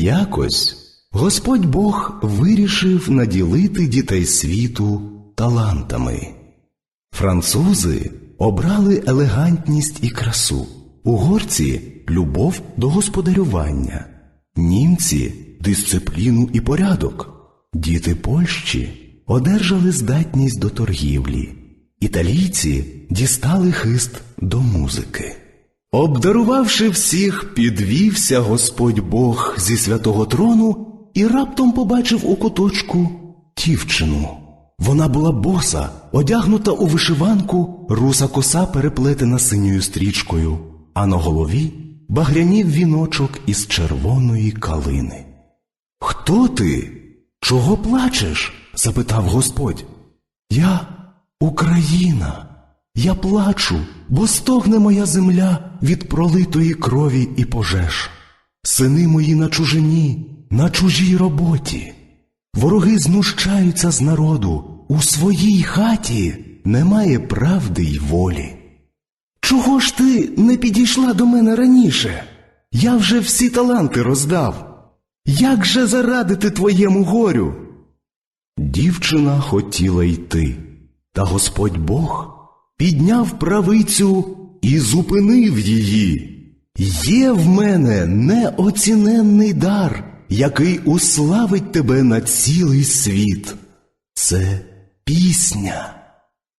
Якось Господь Бог вирішив наділити дітей світу талантами. Французи обрали елегантність і красу, угорці любов до господарювання, німці дисципліну і порядок, діти Польщі одержали здатність до торгівлі, італійці дістали хист до музики. Обдарувавши всіх, підвівся Господь Бог зі святого трону і раптом побачив у куточку дівчину. Вона була боса, одягнута у вишиванку, руса коса переплетена синьою стрічкою, а на голові багрянів віночок із червоної калини. Хто ти? Чого плачеш? запитав Господь. Я Україна. Я плачу, бо стогне моя земля від пролитої крові і пожеж. Сини мої на чужині, на чужій роботі. Вороги знущаються з народу, у своїй хаті немає правди й волі. Чого ж ти не підійшла до мене раніше? Я вже всі таланти роздав. Як же зарадити твоєму горю? Дівчина хотіла йти, та Господь Бог підняв правицю і зупинив її. Є в мене неоціненний дар, який уславить тебе на цілий світ. Це пісня.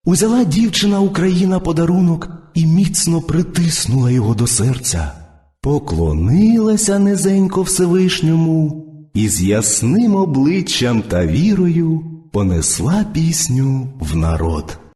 Узяла дівчина Україна подарунок і міцно притиснула його до серця, поклонилася низенько Всевишньому і з ясним обличчям та вірою понесла пісню в народ.